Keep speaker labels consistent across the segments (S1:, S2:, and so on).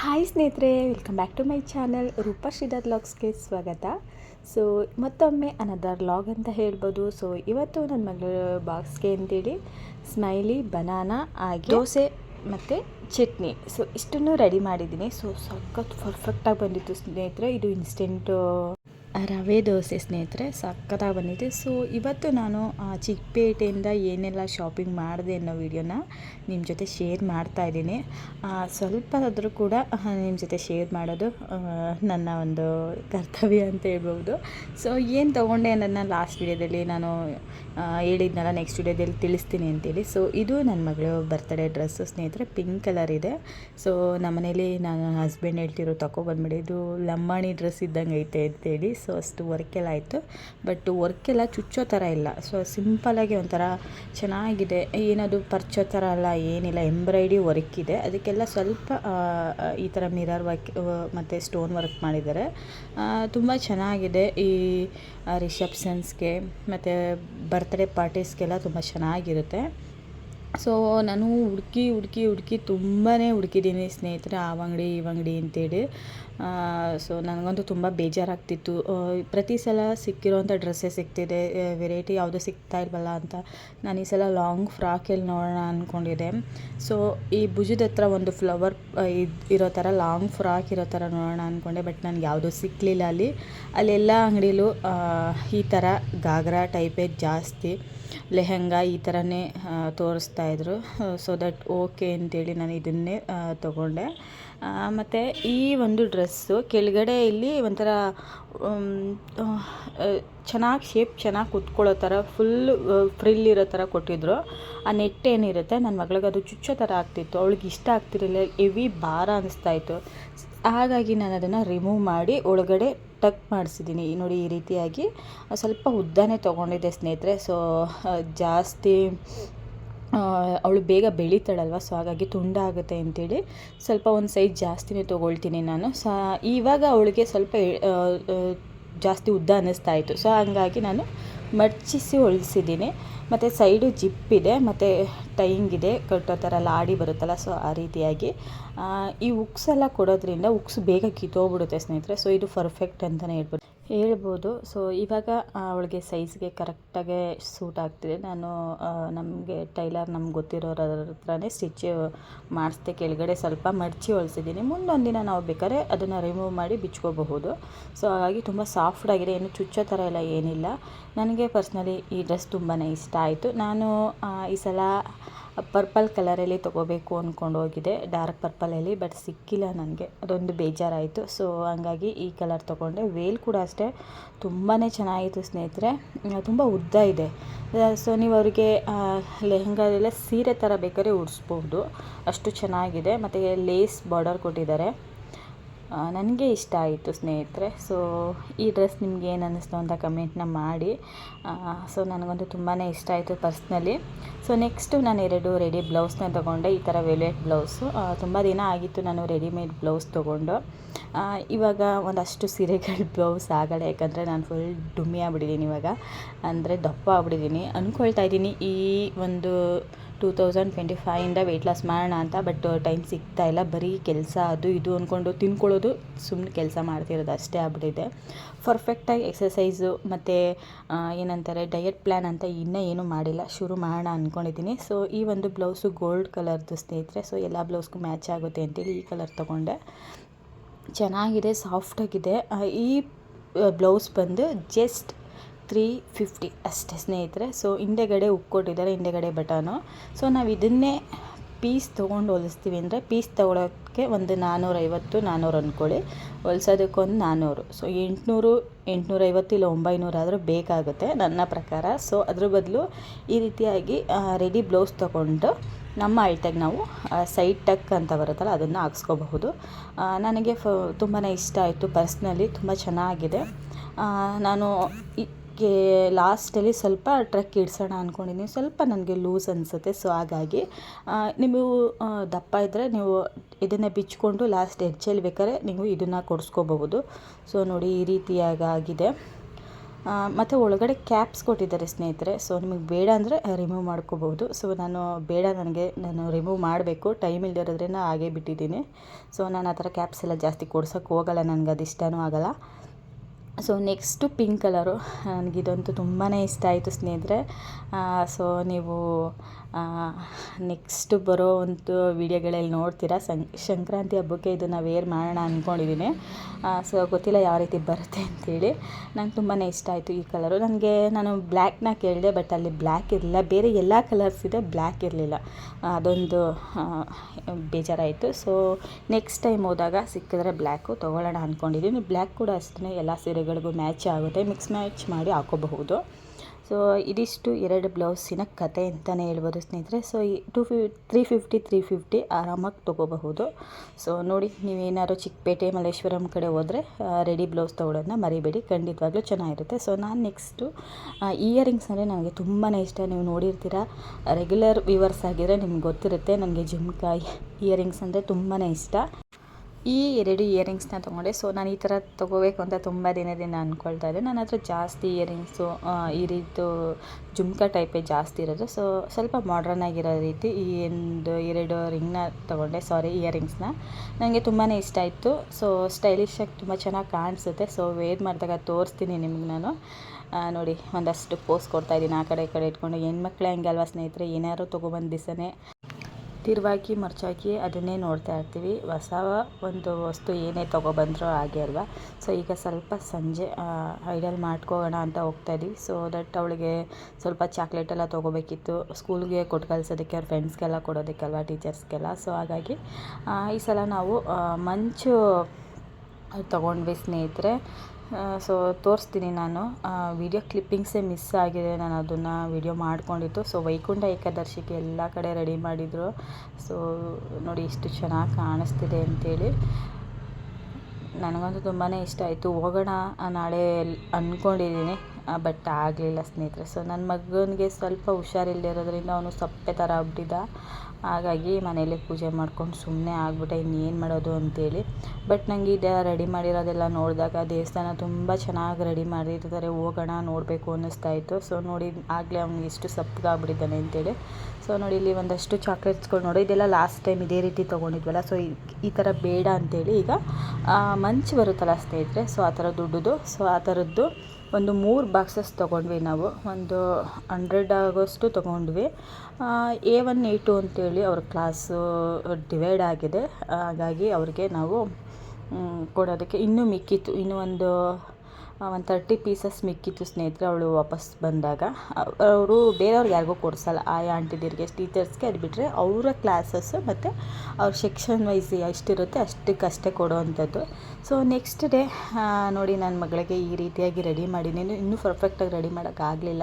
S1: Hi ಸ್ನೇಹಿತರೆ welcome back to my channel Roopa Sridhar ಲಾಗ್ಸ್ಗೆ ಸ್ವಾಗತ. So ಮತ್ತೊಮ್ಮೆ ಅನದರ್ ಲಾಗ್ ಅಂತ ಹೇಳ್ಬೋದು. ಸೊ ಇವತ್ತು ನನ್ನ ಮಗಳ ಬಾಕ್ಸ್ಗೆ ಅಂತೇಳಿ ಸ್ಮೈಲಿ ಬನಾನಾ ಆಗಿ ದೋಸೆ ಮತ್ತು ಚಟ್ನಿ. ಸೊ ಇಷ್ಟನ್ನು ರೆಡಿ ಮಾಡಿದ್ದೀನಿ. ಸೊ ಸಖತ್ ಪರ್ಫೆಕ್ಟಾಗಿ ಬಂದಿತ್ತು ಸ್ನೇಹಿತರೆ ಇದು ಇನ್ಸ್ಟೆಂಟು ರವೆ ದೋಸೆ ಸ್ನೇಹಿತರೆ ಸಕ್ಕತ್ತಾಗಿ ಬಂದಿದೆ. ಸೊ ಇವತ್ತು ನಾನು ಚಿಕ್ಕಪೇಟೆಯಿಂದ ಏನೆಲ್ಲ ಶಾಪಿಂಗ್ ಮಾಡಿದೆ ಅನ್ನೋ ವಿಡಿಯೋನ ನಿಮ್ಮ ಜೊತೆ ಶೇರ್ ಮಾಡ್ತಾ ಇದ್ದೀನಿ. ಸ್ವಲ್ಪ ಆದರೂ ಕೂಡ ನಿಮ್ಮ ಜೊತೆ ಶೇರ್ ಮಾಡೋದು ನನ್ನ ಒಂದು ಕರ್ತವ್ಯ ಅಂತ ಹೇಳ್ಬೋದು ಸೊ ಏನು ತೊಗೊಂಡೆ ಅನ್ನೋದನ್ನ ಲಾಸ್ಟ್ ವಿಡಿಯೋದಲ್ಲಿ ನಾನು ಹೇಳಿದ್ನಲ್ಲ ನೆಕ್ಸ್ಟ್ ವಿಡಿಯೋದಲ್ಲಿ ತಿಳಿಸ್ತೀನಿ ಅಂತೇಳಿ. ಸೊ ಇದು ನನ್ನ ಮಗಳು ಬರ್ತ್ಡೇ ಡ್ರೆಸ್ಸು ಸ್ನೇಹಿತರೆ ಪಿಂಕ್ ಕಲರ್ ಇದೆ. ಸೊ ನಮ್ಮನೇಲಿ ನಾನು ಹಸ್ಬೆಂಡ್ ಹೇಳ್ತಿರೋ ತಗೊಬಂದ್ಬಿಡಿ ಇದು ಲಂಬಾಣಿ ಡ್ರೆಸ್ ಇದ್ದಂಗೆ ಐತೆ ಅಂತೇಳಿ. ಸೊ ಅಷ್ಟು ವರ್ಕೆಲ್ಲ ಆಯಿತು. ಬಟ್ ವರ್ಕೆಲ್ಲ ಚುಚ್ಚೋ ಥರ ಇಲ್ಲ. ಸೊ ಸಿಂಪಲಾಗಿ ಒಂಥರ ಚೆನ್ನಾಗಿದೆ. ಏನದು ಪರ್ಚೋ ಥರ ಅಲ್ಲ, ಏನಿಲ್ಲ ಎಂಬ್ರಾಯ್ಡಿ ವರ್ಕ್ ಇದೆ. ಅದಕ್ಕೆಲ್ಲ ಸ್ವಲ್ಪ ಈ ಥರ ಮಿರರ್ ವರ್ಕ್ ಮತ್ತು ಸ್ಟೋನ್ ವರ್ಕ್ ಮಾಡಿದ್ದಾರೆ. ತುಂಬ ಚೆನ್ನಾಗಿದೆ ಈ ರಿಸೆಪ್ಷನ್ಸ್ಗೆ ಮತ್ತು ಬರ್ತ್ಡೇ ಪಾರ್ಟೀಸ್ಗೆಲ್ಲ ತುಂಬ ಚೆನ್ನಾಗಿರುತ್ತೆ. ಸೊ ನಾನು ಹುಡುಕಿ ಹುಡುಕಿ ಹುಡುಕಿ ತುಂಬಾ ಹುಡುಕಿದ್ದೀನಿ ಸ್ನೇಹಿತರೆ, ಆ ಅಂಗಡಿ, ಈ ಅಂಗಡಿ ಅಂತೇಳಿ. ಸೊ ನನಗಂತೂ ತುಂಬ ಬೇಜಾರಾಗ್ತಿತ್ತು. ಪ್ರತಿ ಸಲ ಸಿಕ್ಕಿರೋಂಥ ಡ್ರೆಸ್ಸೇ ಸಿಗ್ತಿದೆ. ವೆರೈಟಿ ಯಾವುದೂ ಸಿಗ್ತಾ ಇಲ್ವಲ್ಲ ಅಂತ ನಾನು ಈ ಸಲ ಲಾಂಗ್ ಫ್ರಾಕಲ್ಲಿ ನೋಡೋಣ ಅಂದ್ಕೊಂಡಿದ್ದೆ ಸೊ ಈ ಭುಜದ ಹತ್ರ ಒಂದು ಫ್ಲವರ್ ಇರೋ ಥರ ಲಾಂಗ್ ಫ್ರಾಕ್ ಇರೋ ಥರ ನೋಡೋಣ ಅಂದ್ಕೊಂಡೆ ಬಟ್ ನನಗೆ ಯಾವುದೂ ಸಿಕ್ಕಲಿಲ್ಲ ಅಲ್ಲಿ. ಅಲ್ಲೆಲ್ಲ ಅಂಗಡಿಲೂ ಈ ಥರ ಗಾಗ್ರಾ ಟೈಪೇ ಜಾಸ್ತಿ ಲೆಹಂಗಾ ಈ ಥರನೇ ತೋರಿಸ್ತಾ ಇದ್ರು. ಸೊ ದಟ್ ಓಕೆ ಅಂತೇಳಿ ನಾನು ಇದನ್ನೇ ತೊಗೊಂಡೆ. ಮತ್ತು ಈ ಒಂದು ಡ್ರೆಸ್ಸು ಕೆಳಗಡೆ ಇಲ್ಲಿ ಒಂಥರ ಚೆನ್ನಾಗಿ ಶೇಪ್ ಚೆನ್ನಾಗಿ ಕುತ್ಕೊಳ್ಳೋ ಥರ ಫುಲ್ ಫ್ರಿಲ್ ಇರೋ ಥರ ಕೊಟ್ಟಿದ್ರು. ಆ ನೆಟ್ ಏನಿರುತ್ತೆ ನನ್ನ ಮಗಳಿಗೆ ಅದು ಚುಚ್ಚೋ ಥರ ಆಗ್ತಿತ್ತು. ಅವಳಿಗೆ ಇಷ್ಟ ಆಗ್ತಿರಲಿಲ್ಲ, ಹೆವಿ ಭಾರ ಅನ್ನಿಸ್ತಾ ಇತ್ತು. ಹಾಗಾಗಿ ನಾನು ಅದನ್ನು ರಿಮೂವ್ ಮಾಡಿ ಒಳಗಡೆ ಟಕ್ ಮಾಡಿಸಿದ್ದೀನಿ. ನೋಡಿ ಈ ರೀತಿಯಾಗಿ, ಸ್ವಲ್ಪ ಉದ್ದನೇ ತೊಗೊಂಡಿದ್ದೆ ಸ್ನೇಹಿತರೆ. ಸೊ ಜಾಸ್ತಿ ಅವಳು ಬೇಗ ಬೆಳೀತಾಳಲ್ವ? ಸೊ ಹಾಗಾಗಿ ತುಂಡಾಗುತ್ತೆ ಅಂತೇಳಿ ಸ್ವಲ್ಪ ಒಂದು ಸೈಜ್ ಜಾಸ್ತಿನೇ ತೊಗೊಳ್ತೀನಿ ನಾನು. ಸ ಇವಾಗ ಅವಳಿಗೆ ಸ್ವಲ್ಪ ಜಾಸ್ತಿ ಉದ್ದ ಅನ್ನಿಸ್ತಾ ಇತ್ತು. ಸೊ ಹಂಗಾಗಿ ನಾನು ಮಡಚಿಸಿ ಹೊಲಿಸಿದ್ದೀನಿ. ಮತ್ತು ಸೈಡು ಜಿಪ್ ಇದೆ, ಮತ್ತು ಟೈಯಿಂಗ್ ಇದೆ. ಕಟ್ಟೋ ಥರ ಲಾಡಿ ಬರುತ್ತಲ್ಲ ಸೊ ಆ ರೀತಿಯಾಗಿ. ಈ ಉಕ್ಸ್ ಎಲ್ಲ ಕೊಡೋದ್ರಿಂದ ಉಕ್ಸ್ ಬೇಗ ಕಿತ್ತೋಗ್ಬಿಡುತ್ತೆ ಸ್ನೇಹಿತರೆ. ಸೊ ಇದು ಪರ್ಫೆಕ್ಟ್ ಅಂತಲೇ ಹೇಳ್ಬೋದು. ಹೇಳ್ಬೋದು. ಸೊ ಇವಾಗ ಅವಳಿಗೆ ಸೈಜ್ಗೆ ಕರೆಕ್ಟಾಗೆ ಸೂಟ್ ಆಗ್ತಿದೆ. ನಾನು ನಮಗೆ ಟೈಲರ್ ನಮ್ಗೆ ಗೊತ್ತಿರೋರ ಹತ್ರನೇ ಸ್ಟಿಚ್ ಮಾಡಿಸ್ದೆ ಕೆಳಗಡೆ ಸ್ವಲ್ಪ ಮಡಚಿ ಮುಂದೊಂದು ದಿನ ನಾವು ಬೇಕಾದ್ರೆ ಅದನ್ನು ರಿಮೂವ್ ಮಾಡಿ ಬಿಚ್ಕೋಬಹುದು. ಸೊ ಹಾಗಾಗಿ ತುಂಬ ಸಾಫ್ಟಾಗಿದೆ ಏನು ಚುಚ್ಚೋ ಥರ ಎಲ್ಲ ಏನಿಲ್ಲ. ನನಗೆ ಪರ್ಸ್ನಲಿ ಈ ಡ್ರೆಸ್ ತುಂಬಾ ಇಷ್ಟ ಆಯಿತು. ನಾನು ಈ ಸಲ ಪರ್ಪಲ್ ಕಲರಲ್ಲಿ ತೊಗೋಬೇಕು ಅಂದ್ಕೊಂಡು ಹೋಗಿದ್ದೆ ಡಾರ್ಕ್ ಪರ್ಪಲಲ್ಲಿ ಬಟ್ ಸಿಕ್ಕಿಲ್ಲ ನನಗೆ. ಅದೊಂದು ಬೇಜಾರಾಯಿತು. ಸೊ ಹಂಗಾಗಿ ಈ ಕಲರ್ ತೊಗೊಂಡೆ. ವೇಲ್ ಕೂಡ ಅಷ್ಟೇ. ತುಂಬಾ ಚೆನ್ನಾಗಿತ್ತು ಸ್ನೇಹಿತರೆ. ತುಂಬ ಉದ್ದ ಇದೆ. ಸೊ ನೀವು ಅವರಿಗೆ ಲೆಹಂಗಾದೆಲ್ಲ ಸೀರೆ ಥರ ಬೇಕಾದ್ರೆ ಉಡಿಸ್ಬೋದು. ಅಷ್ಟು ಚೆನ್ನಾಗಿದೆ. ಮತ್ತು ಲೇಸ್ ಬಾರ್ಡರ್ ಕೊಟ್ಟಿದ್ದಾರೆ. ನನಗೆ ಇಷ್ಟ ಆಯಿತು ಸ್ನೇಹಿತರೆ. ಸೊ ಈ ಡ್ರೆಸ್ ನಿಮ್ಗೆ ಏನು ಅನ್ನಿಸ್ತು ಅಂತ ಕಮೆಂಟ್ನ ಮಾಡಿ. ಸೊ ನನಗಂತೂ ತುಂಬಾ ಇಷ್ಟ ಆಯಿತು ಪರ್ಸ್ನಲಿ ಸೊ ನೆಕ್ಸ್ಟು ನಾನು ಎರಡು ರೆಡಿ ಬ್ಲೌಸ್ನ ತೊಗೊಂಡೆ. ಈ ಥರ ವೆಲ್ವೆಟ್ ಬ್ಲೌಸು ತುಂಬ ದಿನ ಆಗಿತ್ತು ನಾನು ರೆಡಿಮೇಡ್ ಬ್ಲೌಸ್ ತೊಗೊಂಡು. ಇವಾಗ ಒಂದಷ್ಟು ಸೀರೆಗಳ ಬ್ಲೌಸ್ ಆಗಲ್ಲ. ಯಾಕಂದರೆ ನಾನು ಫುಲ್ ಡುಮ್ಮಿ ಆಗ್ಬಿಟ್ಟಿದ್ದೀನಿ ಇವಾಗ. ಅಂದರೆ ದಪ್ಪ ಆಗ್ಬಿಟ್ಟಿದ್ದೀನಿ ಅಂದ್ಕೊಳ್ತಾ ಇದ್ದೀನಿ ಈ ಒಂದು ಟೂ ತೌಸಂಡ್ ಟ್ವೆಂಟಿ ಫೈಯಿಂದ ವೆಯ್ಟ್ ಲಾಸ್ ಮಾಡೋಣ ಅಂತ ಬಟ್ ಟೈಮ್ ಸಿಗ್ತಾ ಇಲ್ಲ. ಬರೀ ಕೆಲಸ ಅದು ಇದು ಅಂದ್ಕೊಂಡು ತಿನ್ಕೊಳ್ಳೋದು ಸುಮ್ಮನೆ ಕೆಲಸ ಮಾಡ್ತಿರೋದು ಅಷ್ಟೇ ಆಗ್ಬಿಟ್ಟಿದೆ. ಪರ್ಫೆಕ್ಟಾಗಿ ಎಕ್ಸಸೈಸು ಮತ್ತು ಏನಂತಾರೆ ಡಯಟ್ ಪ್ಲ್ಯಾನ್ ಅಂತ ಇನ್ನೂ ಏನೂ ಮಾಡಿಲ್ಲ. ಶುರು ಮಾಡೋಣ ಅಂದ್ಕೊಂಡಿದ್ದೀನಿ ಸೊ ಈ ಒಂದು ಬ್ಲೌಸು ಗೋಲ್ಡ್ ಕಲರ್ದು ಸ್ನೇಹಿತರೆ ಸೊ ಎಲ್ಲ ಬ್ಲೌಸ್ಗೂ ಮ್ಯಾಚ್ ಆಗುತ್ತೆ ಅಂತೇಳಿ ಈ ಕಲರ್ ತೊಗೊಂಡೆ. ಚೆನ್ನಾಗಿದೆ ಸಾಫ್ಟಾಗಿದೆ ಈ ಬ್ಲೌಸ್ ಬಂದು ಜಸ್ಟ್ ತ್ರೀ ಫಿಫ್ಟಿ ಅಷ್ಟೇ ಸ್ನೇಹಿತರೆ. ಸೊ ಹಿಂದೆಗಡೆ ಉಕ್ಕೊಟ್ಟಿದ್ದಾರೆ, ಹಿಂದೆಗಡೆ ಬಟನು. ಸೊ ನಾವು ಇದನ್ನೇ ಪೀಸ್ ತೊಗೊಂಡು ಹೊಲಿಸ್ತೀವಿ ಅಂದರೆ ಪೀಸ್ ತೊಗೊಳೋಕ್ಕೆ ಒಂದು ನಾನ್ನೂರೈವತ್ತು ನಾನ್ನೂರು ಅಂದ್ಕೊಳ್ಳಿ ಹೊಲ್ಸೋದಕ್ಕೊಂದು ನಾನ್ನೂರು ಸೊ ಎಂಟುನೂರು, ಎಂಟುನೂರೈವತ್ತು ಇಲ್ಲ ಒಂಬೈನೂರು ಆದರೂ ಬೇಕಾಗುತ್ತೆ ನನ್ನ ಪ್ರಕಾರ. ಸೊ ಅದ್ರ ಬದಲು ಈ ರೀತಿಯಾಗಿ ರೆಡಿ ಬ್ಲೌಸ್ ತೊಗೊಂಡು ನಮ್ಮ ಅಳತೆಗೆ ನಾವು ಸೈಡ್ ಟಕ್ ಅಂತ ಬರುತ್ತಲ್ಲ, ಅದನ್ನು ಹಾಕ್ಸ್ಕೋಬಹುದು. ನನಗೆ ಫ ತುಂಬಾ ಇಷ್ಟ ಆಯಿತು. ಪರ್ಸ್ನಲಿ ತುಂಬ ಚೆನ್ನಾಗಿದೆ. ನಾನು ಗೆ ಲಾಸ್ಟಲ್ಲಿ ಸ್ವಲ್ಪ ಟ್ರಕ್ ಇಡ್ಸೋಣ ಅಂದ್ಕೊಂಡಿದ್ದೀನಿ ಸ್ವಲ್ಪ ನನಗೆ ಲೂಸ್ ಅನಿಸುತ್ತೆ ಸೊ ಹಾಗಾಗಿ ನೀವು ದಪ್ಪ ಇದ್ದರೆ ನೀವು ಇದನ್ನು ಬಿಚ್ಕೊಂಡು ಲಾಸ್ಟ್ ಹೆಚ್ಚಲ್ಲಿ ಬೇಕಾದ್ರೆ ನೀವು ಇದನ್ನು ಕೊಡಿಸ್ಕೋಬಹುದು. ಸೊ ನೋಡಿ ಈ ರೀತಿಯಾಗಿ ಆಗಿದೆ ಮತ್ತು ಒಳಗಡೆ ಕ್ಯಾಪ್ಸ್ ಕೊಟ್ಟಿದ್ದಾರೆ ಸ್ನೇಹಿತರೆ ಸೊ ನಿಮಗೆ ಬೇಡ ಅಂದರೆ ರಿಮೂವ್ ಮಾಡ್ಕೋಬೋದು ಸೊ ನಾನು ಬೇಡ ನನಗೆ, ನಾನು ರಿಮೂವ್ ಮಾಡಬೇಕು ಟೈಮ್ ಇಲ್ಲದಿರೋದ್ರಿಂದ ಹಾಗೇ ಬಿಟ್ಟಿದ್ದೀನಿ. ಸೊ ನಾನು ಆ ಥರ ಕ್ಯಾಪ್ಸ್ ಎಲ್ಲ ಜಾಸ್ತಿ ಕೊಡ್ಸೋಕ್ಕೆ ಹೋಗಲ್ಲ, ನನಗೆ ಅದು ಇಷ್ಟನೂ ಆಗಲ್ಲ. ಸೊ ನೆಕ್ಸ್ಟು ಪಿಂಕ್ ಕಲರು ನನಗಿದಂತೂ ತುಂಬಾ ಇಷ್ಟ ಆಯಿತು ಸ್ನೇಹಿತರೆ. ಸೊ ನೀವು ನೆಕ್ಸ್ಟ್ ಬರೋ ಒಂದು ವೀಡಿಯೋಗಳಲ್ಲಿ ನೋಡ್ತೀರಾ? ಸಂ ಸಂಕ್ರಾಂತಿ ಹಬ್ಬಕ್ಕೆ ಇದನ್ನು ವೇರ್ ಮಾಡೋಣ ಅಂದ್ಕೊಂಡಿದ್ದೀನಿ ಸೊ ಗೊತ್ತಿಲ್ಲ ಯಾವ ರೀತಿ ಬರುತ್ತೆ ಅಂತೇಳಿ. ನಂಗೆ ತುಂಬಾ ಇಷ್ಟ ಆಯಿತು ಈ ಕಲರು ನನಗೆ, ನಾನು ಬ್ಲ್ಯಾಕ್ನ ಕೇಳಿದೆ ಬಟ್ ಅಲ್ಲಿ ಬ್ಲ್ಯಾಕ್ ಇರಲಿಲ್ಲ ಬೇರೆ ಎಲ್ಲ ಕಲರ್ಸ್ ಇದೆ ಬ್ಲ್ಯಾಕ್ ಇರಲಿಲ್ಲ. ಅದೊಂದು ಬೇಜಾರಾಯಿತು. ಸೊ ನೆಕ್ಸ್ಟ್ ಟೈಮ್ ಹೋದಾಗ ಸಿಕ್ಕಿದ್ರೆ ಬ್ಲ್ಯಾಕು ತೊಗೊಳ್ಳೋಣ ಅಂದ್ಕೊಂಡಿದ್ದೀನಿ ಬ್ಲ್ಯಾಕ್ ಕೂಡ ಅಷ್ಟೇ, ಎಲ್ಲ ಸೀರೆಗಳಿಗೂ ಮ್ಯಾಚ್ ಆಗುತ್ತೆ. ಮಿಕ್ಸ್ ಮ್ಯಾಚ್ ಮಾಡಿ ಹಾಕೋಬಹುದು. ಸೊ ಇದಿಷ್ಟು ಎರಡು ಬ್ಲೌಸಿನ ಕತೆ ಅಂತಲೇ ಹೇಳ್ಬೋದು ಸ್ನೇಹಿತರೆ. ಸೊ ಈ ಟು ಫಿ ತ್ರೀ ಫಿಫ್ಟಿ ತ್ರೀ ಫಿಫ್ಟಿ ಆರಾಮಾಗಿ ತೊಗೋಬಹುದು. ಸೊ ನೋಡಿ, ನೀವೇನಾದ್ರು ಚಿಕ್ಕಪೇಟೆ, ಮಲ್ಲೇಶ್ವರಂ ಕಡೆ ಹೋದರೆ ರೆಡಿ ಬ್ಲೌಸ್ ತೊಗೊಳೋದನ್ನ ಮರಿಬೇಡಿ. ಖಂಡಿತವಾಗ್ಲೂ ಚೆನ್ನಾಗಿರುತ್ತೆ. ಸೊ ನಾನು ನೆಕ್ಸ್ಟು ಇಯರಿಂಗ್ಸ್ ಅಂದರೆ ನನಗೆ ತುಂಬಾ ಇಷ್ಟ. ನೀವು ನೋಡಿರ್ತೀರ ರೆಗ್ಯುಲರ್ ವ್ಯೂವರ್ಸ್ ಆಗಿದ್ರೆ ನಿಮ್ಗೆ ಗೊತ್ತಿರುತ್ತೆ ನನಗೆ ಜುಮ್ಕಾಯಿ ಇಯರಿಂಗ್ಸ್ ಅಂದರೆ ತುಂಬಾ ಇಷ್ಟ. ಈ ಎರಡು ಇಯರಿಂಗ್ಸ್ನ ತೊಗೊಂಡೆ. ಸೊ, ನಾನು ಈ ಥರ ತೊಗೋಬೇಕು ಅಂತ ತುಂಬ ದಿನದಿಂದ ಅಂದ್ಕೊಳ್ತಾ ಇದ್ದೆ. ನನ್ನ ಹತ್ರ ಜಾಸ್ತಿ ಇಯರಿಂಗ್ಸು ಈ ರೀತಿ ಜುಮ್ಕಾ ಟೈಪೇ ಜಾಸ್ತಿ ಇರೋದು. ಸೊ, ಸ್ವಲ್ಪ ಮಾಡ್ರನ್ ಆಗಿರೋ ರೀತಿ ಈ ಒಂದು ಎರಡು ರಿಂಗ್ನ ತೊಗೊಂಡೆ, ಸಾರಿ, ಇಯರಿಂಗ್ಸ್ನ. ನನಗೆ ತುಂಬಾ ಇಷ್ಟ ಆಯಿತು. ಸೊ ಸ್ಟೈಲಿಶಾಗಿ ತುಂಬ ಚೆನ್ನಾಗಿ ಕಾಣಿಸುತ್ತೆ. ಸೊ, ವೇರ್ ಮಾಡಿದಾಗ ತೋರಿಸ್ತೀನಿ ನಿಮ್ಗೆ ನಾನು. ನೋಡಿ, ಒಂದಷ್ಟು ಪೋಸ್ ಕೊಡ್ತಾಯಿದ್ದೀನಿ ಆ ಕಡೆ ಈ ಕಡೆ ಇಟ್ಕೊಂಡು. ಹೆಣ್ಮಕ್ಳೇ ಹಂಗೆ ಅಲ್ವಾ ಸ್ನೇಹಿತರೆ? ಏನಾದ್ರು ತೊಗೊಬಂದು ದಿವಸನೇ. ತಿರುವಾಗಿ ಮರ್ಚಾಕಿ ಅದನ್ನೇ ನೋಡ್ತಾ ಇರ್ತೀವಿ. ಹೊಸ ಒಂದು ವಸ್ತು ಏನೇ ತೊಗೊಬಂದರೂ ಹಾಗೆ ಅಲ್ವಾ? ಸೊ ಈಗ ಸ್ವಲ್ಪ ಸಂಜೆ ಐಡಲ್ ಮಾಡ್ಕೋಣ ಅಂತ ಹೋಗ್ತಾ ಇದ್ದೀವಿ ಸೊ ದಟ್ ಅವಳಿಗೆ ಸ್ವಲ್ಪ ಚಾಕ್ಲೇಟ್ ಎಲ್ಲ ತೊಗೋಬೇಕಿತ್ತು. ಸ್ಕೂಲ್ಗೆ ಕೊಟ್ಟು ಕಳ್ಸೋದಕ್ಕೆ, ಅವ್ರ ಫ್ರೆಂಡ್ಸ್ಗೆಲ್ಲ ಕೊಡೋದಕ್ಕೆಲ್ಲ ಟೀಚರ್ಸ್ಗೆಲ್ಲ ಸೊ ಹಾಗಾಗಿ ಈ ಸಲ ನಾವು ಮಂಚು ತೊಗೊಂಡ್ವಿ ಸ್ನೇಹಿತರೆ. ಸೊ ತೋರಿಸ್ತೀನಿ ನಾನು. ವಿಡಿಯೋ ಕ್ಲಿಪ್ಪಿಂಗ್ಸೇ ಮಿಸ್ ಆಗಿದೆ. ನಾನು ಅದನ್ನು ವಿಡಿಯೋ ಮಾಡಿಕೊಂಡಿತ್ತು ಸೊ ವೈಕುಂಠ ಏಕಾದಶಿಗೆ ಎಲ್ಲ ಕಡೆ ರೆಡಿ ಮಾಡಿದರು. ಸೊ ನೋಡಿ ಇಷ್ಟು ಚೆನ್ನಾಗಿ ಕಾಣಿಸ್ತಿದೆ ಅಂತೇಳಿ. ನನಗಂತೂ ತುಂಬಾ ಇಷ್ಟ ಆಯಿತು. ಹೋಗೋಣ ನಾಳೆ ಅಂದ್ಕೊಂಡಿದ್ದೀನಿ ಬಟ್ ಆಗಲಿಲ್ಲ ಸ್ನೇಹಿತರೆ. ಸೊ ನನ್ನ ಮಗನಿಗೆ ಸ್ವಲ್ಪ ಹುಷಾರಿಲ್ಲದಿರೋದ್ರಿಂದ ಅವನು ಸಪ್ಪೆ ಥರ ಆಗ್ಬಿಟ್ಟಿದ್ದ ಹಾಗಾಗಿ ಮನೇಲಿ ಪೂಜೆ ಮಾಡ್ಕೊಂಡು ಸುಮ್ಮನೆ ಆಗ್ಬಿಟ್ಟೆ. ಇನ್ನೇನು ಮಾಡೋದು ಅಂತೇಳಿ. ಬಟ್ ನನಗೆ ಇದು ರೆಡಿ ಮಾಡಿರೋದೆಲ್ಲ ನೋಡಿದಾಗ ದೇವಸ್ಥಾನ ತುಂಬ ಚೆನ್ನಾಗಿ ರೆಡಿ ಮಾಡಿರ್ತಾರೆ. ಹೋಗೋಣ, ನೋಡಬೇಕು ಅನ್ನಿಸ್ತಾ ಇತ್ತು. ಸೊ ನೋಡಿ, ಆಗಲೇ ಅವ್ನಿಗೆ ಎಷ್ಟು ಸಪ್ಪಗಾಗ್ಬಿಟ್ಟಿದ್ದಾನೆ ಅಂತೇಳಿ. ಸೊ ನೋಡಿ, ಇಲ್ಲಿ ಒಂದಷ್ಟು ಚಾಕ್ಲೇಟ್ಸ್ಗಳು ನೋಡಿ. ಇದೆಲ್ಲ ಲಾಸ್ಟ್ ಟೈಮ್ ಇದೇ ರೀತಿ ತೊಗೊಂಡಿದ್ವಲ್ಲ. ಸೊ ಈ ಥರ ಬೇಡ ಅಂತೇಳಿ ಈಗ ಮಂಚು ಬರುತ್ತಲ್ಲ ಸ್ನೇಹಿತರೆ. ಸೊ ಆ ಥರ ದುಡ್ಡುದು. ಸೊ ಆ ಥರದ್ದು ಒಂದು ಮೂರು ಬಾಕ್ಸಸ್ ತೊಗೊಂಡ್ವಿ ನಾವು. ಒಂದು ಹಂಡ್ರೆಡ್ ಆಗೋಷ್ಟು ತೊಗೊಂಡ್ವಿ. ಎ ಒನ್ ಎ ಟು ಅಂತೇಳಿ ಅವ್ರ ಕ್ಲಾಸು ಡಿವೈಡ್ ಆಗಿದೆ. ಹಾಗಾಗಿ ಅವ್ರಿಗೆ ನಾವು ಕೊಡೋದಕ್ಕೆ ಇನ್ನೂ ಮಿಕ್ಕಿತ್ತು. ಇನ್ನೂ ಒಂದು ಒಂದು ತರ್ಟಿ ಪೀಸಸ್ ಮಿಕ್ಕಿತ್ತು ಸ್ನೇಹಿತರೆ, ಅವಳು ವಾಪಸ್ ಬಂದಾಗ. ಅವರು ಬೇರೆಯವ್ರಿಗೆ ಯಾರಿಗೂ ಕೊಡಿಸಲ್ಲ. ಆಯಾ ಆಂಟಿದಿರಿಗೆ ಟೀಚರ್ಸ್ಗೆ ಅದು ಬಿಟ್ಟರೆ ಅವರ ಕ್ಲಾಸಸ್ಸು ಮತ್ತು ಅವ್ರ ಸೆಕ್ಷನ್ ವೈಸ್ ಎಷ್ಟಿರುತ್ತೆ ಅಷ್ಟಕ್ಕಷ್ಟೇ ಕೊಡೋವಂಥದ್ದು. ಸೊ ನೆಕ್ಸ್ಟ್ ಡೇ ನೋಡಿ ನನ್ನ ಮಗಳಿಗೆ ಈ ರೀತಿಯಾಗಿ ರೆಡಿ ಮಾಡಿದ್ದೀನಿ ಇನ್ನೂ ಪರ್ಫೆಕ್ಟಾಗಿ ರೆಡಿ ಮಾಡೋಕ್ಕಾಗಲಿಲ್ಲ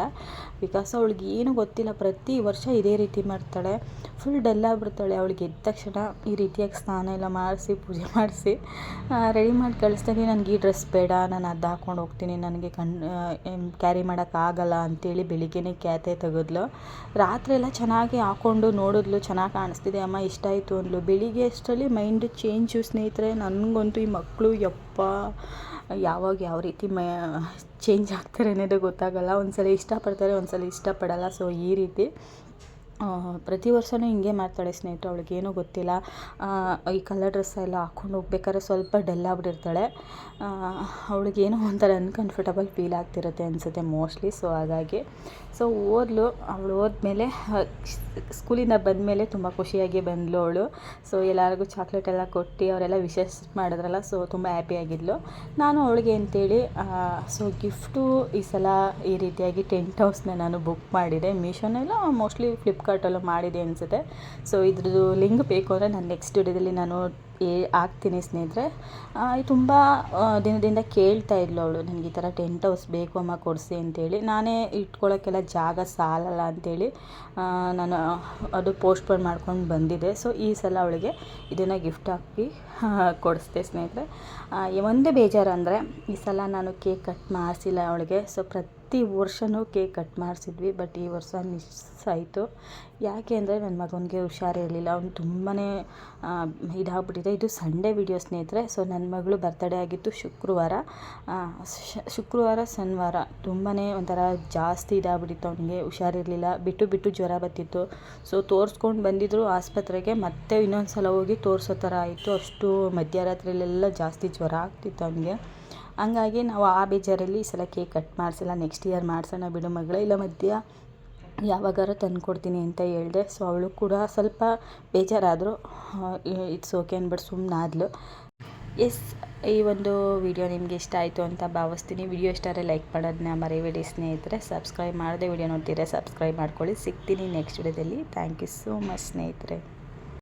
S1: ಬಿಕಾಸ್ ಅವಳಿಗೆ ಏನು ಗೊತ್ತಿಲ್ಲ, ಪ್ರತಿ ವರ್ಷ ಇದೇ ರೀತಿ ಮಾಡ್ತಾಳೆ. ಫುಲ್ ಡಲ್ ಆಗಿಬಿಡ್ತಾಳೆ. ಅವಳಿಗೆ ಎದ್ದ ತಕ್ಷಣ ಈ ರೀತಿಯಾಗಿ ಸ್ನಾನ ಎಲ್ಲ ಮಾಡಿಸಿ, ಪೂಜೆ ಮಾಡಿಸಿ ರೆಡಿ ಮಾಡಿ ಕಳಿಸ್ತಾನೆ. ನನಗೆ ಈ ಡ್ರೆಸ್ ಬೇಡ, ನಾನು ಅದು ಹಾಕ್ಕೊಂಡು ಹೋಗ್ತೀನಿ. ನನಗೆ ಕಣ್ ಕ್ಯಾರಿ ಮಾಡೋಕ್ಕಾಗಲ್ಲ ಅಂತೇಳಿ ಬೆಳಿಗ್ಗೆನೇ ಕ್ಯಾತೆ ತೆಗೆದ್ಲು. ರಾತ್ರಿ ಎಲ್ಲ ಚೆನ್ನಾಗಿ ಹಾಕ್ಕೊಂಡು ನೋಡಿದ್ಲು. ಚೆನ್ನಾಗಿ ಕಾಣಿಸ್ತಿದೆ. ಅಮ್ಮ, ಇಷ್ಟ ಆಯಿತು ಅಂದ್ಲು. ಬೆಳಿಗ್ಗೆ ಅಷ್ಟರಲ್ಲಿ ಮೈಂಡ್ ಚೇಂಜು ಸ್ನೇಹಿತರೆ, ನನಗಂತೂ ಈ ಮಕ್ಕಳು ಯಪ್ಪ. ಯಾವಾಗ ಯಾವ ರೀತಿ ಮ ಚೇಂಜ್ ಆಗ್ತಾರೆ ಅನ್ನೋದೇ ಗೊತ್ತಾಗಲ್ಲ. ಒಂದು ಸಲ ಇಷ್ಟಪಡ್ತಾರೆ ಒಂದು ಸಲ ಇಷ್ಟಪಡಲ್ಲ. ಸೊ ಈ ರೀತಿ ಪ್ರತಿ ವರ್ಷವೂ ಹಿಂಗೆ ಮಾಡ್ತಾಳೆ ಸ್ನೇಹಿತರು ಅವಳಿಗೇನೂ ಗೊತ್ತಿಲ್ಲ. ಈ ಕಲರ್ ಡ್ರೆಸ್ ಎಲ್ಲ ಹಾಕ್ಕೊಂಡು ಹೋಗ್ಬೇಕಾದ್ರೆ ಸ್ವಲ್ಪ ಡಲ್ ಆಗ್ಬಿಟ್ಟಿರ್ತಾಳೆ. ಅವಳಿಗೇನೋ ಒಂಥರ ಅನ್ಕಂಫರ್ಟಬಲ್ ಫೀಲ್ ಆಗ್ತಿರುತ್ತೆ ಅನಿಸುತ್ತೆ ಮೋಸ್ಟ್ಲಿ ಸೊ ಹಾಗಾಗಿ. ಸೊ ಓದ್ಲು, ಅವಳು ಹೋದ್ಮೇಲೆ ಸ್ಕೂಲಿಂದ ಬಂದಮೇಲೆ ತುಂಬ ಖುಷಿಯಾಗಿ ಬಂದಳು ಅವಳು. ಸೊ ಎಲ್ಲರಿಗೂ ಚಾಕ್ಲೇಟ್ ಎಲ್ಲ ಕೊಟ್ಟು ಅವರೆಲ್ಲ ವಿಶಸ್ ಮಾಡಿದ್ರಲ್ಲ ಸೊ ತುಂಬ ಹ್ಯಾಪಿಯಾಗಿದ್ಲು ನಾನು ಅವಳಿಗೆ ಅಂತೇಳಿ ಸೊ ಗಿಫ್ಟು ಈ ಸಲ ಈ ರೀತಿಯಾಗಿ ಟೆಂಟ್ ಹೌಸ್ನ ನಾನು ಬುಕ್ ಮಾಡಿದೆ. ಮೀಶೋನೆಲ್ಲ ಮೋಸ್ಟ್ಲಿ ಫ್ಲಿಪ್ಕಾರ್ಟಲ್ಲೂ ಮಾಡಿದೆ ಅನಿಸುತ್ತೆ. ಸೊ ಇದ್ರದ್ದು ಲಿಂಕ್ ಬೇಕು ಅಂದರೆ ನಾನು ನೆಕ್ಸ್ಟ್ ವಿಡಿಯೋದಲ್ಲಿ ನಾನು ಏ, ಹಾಕ್ತೀನಿ ಸ್ನೇಹಿತರೆ. ತುಂಬ ದಿನದಿಂದ ಕೇಳ್ತಾ ಇದ್ಲು ಅವಳು, ನನಗೆ ಈ ಥರ ಟೆಂಟ್ ಹೌಸ್ ಬೇಕು ಅಮ್ಮ, ಕೊಡಿಸಿ ಅಂತೇಳಿ. ನಾನೇ ಇಟ್ಕೊಳ್ಳೋಕ್ಕೆಲ್ಲ ಜಾಗ ಸಾಲಲ್ಲ ಅಂತೇಳಿ ನಾನು, ಅದು ಪೋಸ್ಟ್ಪೋನ್ ಮಾಡ್ಕೊಂಡು ಬಂದಿದ್ದೆ. ಸೊ ಈ ಸಲ ಅವಳಿಗೆ ಇದನ್ನು ಗಿಫ್ಟ್ ಹಾಕಿ ಕೊಡಿಸ್ದೆ ಸ್ನೇಹಿತರೆ. ಒಂದೇ ಬೇಜಾರು ಅಂದರೆ ಈ ಸಲ ನಾನು ಕೇಕ್ ಕಟ್ ಮಾಡಿಸಿಲ್ಲ ಅವಳಿಗೆ. ಸೊ ಪ್ರತಿ ಪ್ರತಿ ವರ್ಷವೂ ಕೇಕ್ ಕಟ್ ಮಾಡಿಸಿದ್ವಿ ಬಟ್ ಈ ವರ್ಷ ಮಿಸ್ ಆಯಿತು ಯಾಕೆ ಅಂದರೆ ನನ್ನ ಮಗನಿಗೆ ಹುಷಾರಿರಲಿಲ್ಲ ಅವ್ನು ತುಂಬಾ ಇದಾಗ್ಬಿಟ್ಟಿದೆ. ಇದು ಸಂಡೇ ವಿಡಿಯೋ ಸ್ನೇಹಿತರೆ ಸೊ ನನ್ನ ಮಗಳು ಬರ್ತಡೇ ಆಗಿತ್ತು ಶುಕ್ರವಾರ. ಶುಕ್ರವಾರ, ಶನಿವಾರ. ತುಂಬಾ ಒಂಥರ ಜಾಸ್ತಿ ಇದಾಗ್ಬಿಟ್ಟಿತ್ತು ಅವನಿಗೆ. ಹುಷಾರಿರಲಿಲ್ಲ ಬಿಟ್ಟು ಬಿಟ್ಟು ಜ್ವರ ಬರ್ತಿತ್ತು. ಸೊ ತೋರಿಸ್ಕೊಂಡು ಬಂದಿದ್ರು ಆಸ್ಪತ್ರೆಗೆ. ಮತ್ತೆ ಇನ್ನೊಂದು ಸಲ ಹೋಗಿ ತೋರಿಸೋ ಥರ ಆಯಿತು. ಅಷ್ಟು ಮಧ್ಯರಾತ್ರಿಯಲ್ಲೆಲ್ಲ ಜಾಸ್ತಿ ಜ್ವರ ಆಗ್ತಿತ್ತು ಅವನಿಗೆ. ಹಂಗಾಗಿ ನಾವು ಆ ಬೇಜಾರಲ್ಲಿ ಈ ಸಲ ಕೇಕ್ ಕಟ್ ಮಾಡಿಸಿಲ್ಲ ನೆಕ್ಸ್ಟ್ ಇಯರ್ ಮಾಡಿಸೋಣ ಬಿಡು ಮಗಳೇ. ಇಲ್ಲ ಮಧ್ಯ ಯಾವಾಗಾರ ತಂದ್ಕೊಡ್ತೀನಿ ಅಂತ ಹೇಳಿದೆ. ಸೊ ಅವಳು ಕೂಡ ಸ್ವಲ್ಪ ಬೇಜಾರಾದರು ಇಟ್ಸ್ ಓಕೆ ಅಂದ್ಬಿಟ್ಟು ಸುಮ್ಮನಾದ್ಲು ಎಸ್ ಈ ಒಂದು ವಿಡಿಯೋ ನಿಮಗೆ ಇಷ್ಟ ಆಯಿತು ಅಂತ ಭಾವಿಸ್ತೀನಿ. ವಿಡಿಯೋ ಇಷ್ಟ ಆದರೆ ಲೈಕ್ ಮಾಡೋದನ್ನ ಮರಿಬೇಡಿ ಸ್ನೇಹಿತರೆ. ಸಬ್ಸ್ಕ್ರೈಬ್ ಮಾಡದೆ ವಿಡಿಯೋ ನೋಡ್ತೀರಾ ಸಬ್ಸ್ಕ್ರೈಬ್ ಮಾಡ್ಕೊಳ್ಳಿ. ಸಿಗ್ತೀನಿ ನೆಕ್ಸ್ಟ್ ವಿಡಿಯೋದಲ್ಲಿ ಥ್ಯಾಂಕ್ ಯು ಸೋ ಮಚ್ ಸ್ನೇಹಿತರೆ.